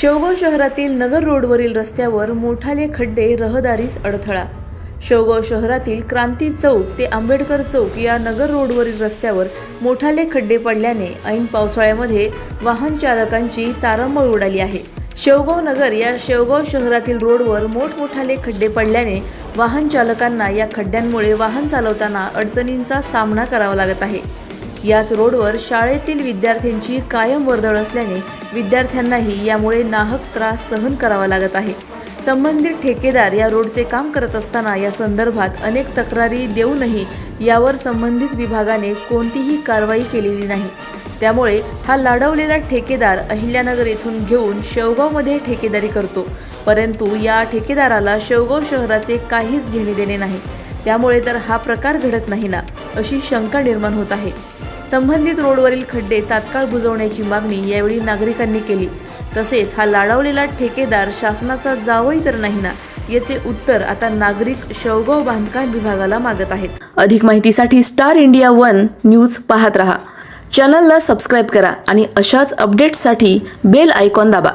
शेवगाव शहरातील नगर रोडवरील रस्त्यावर मोठाले खड्डे रहदारीस अडथळा. शेवगाव शहरातील क्रांती चौक ते आंबेडकर चौक या नगर रोडवरील रस्त्यावर मोठाले खड्डे पडल्याने ऐन पावसाळ्यामध्ये वाहन चालकांची तारंबळ उडाली आहे. शेवगाव नगर या शेवगाव शहरातील रोडवर मोठमोठाले खड्डे पडल्याने वाहन चालकांना या खड्ड्यांमुळे वाहन चालवताना अडचणींचा सामना करावा लागत आहे. याच रोडवर शाळेतील विद्यार्थ्यांची कायम वर्दळ असल्याने विद्यार्थ्यांनाही यामुळे नाहक त्रास सहन करावा लागत आहे. संबंधित ठेकेदार या रोडचे काम करत असताना या संदर्भात अनेक तक्रारी देऊनही यावर संबंधित विभागाने कोणतीही कारवाई केलेली नाही. त्यामुळे हा लाडवलेला ठेकेदार अहिल्यानगर येथून घेऊन शेवगावमध्ये ठेकेदारी करतो. परंतु या ठेकेदाराला शेवगाव शहराचे काहीच घेणे देणे नाही. त्यामुळे तर हा प्रकार घडत नाही ना अशी शंका निर्माण होत आहे. संबंधित रोडवरील खड्डे तात्काळ बुजवण्याची मागणी यावेळी नागरिकांनी केली. तसेच हा लाडावलेला ठेकेदार शासनाचा जावई तर नाही ना याचे उत्तर आता नागरिक शेवगाव बांधकाम विभागाला मागत आहेत. अधिक माहितीसाठी स्टार इंडिया वन न्यूज पाहत रहा. चॅनलला सबस्क्राईब करा आणि अशाच अपडेट्ससाठी बेल आयकॉन दाबा.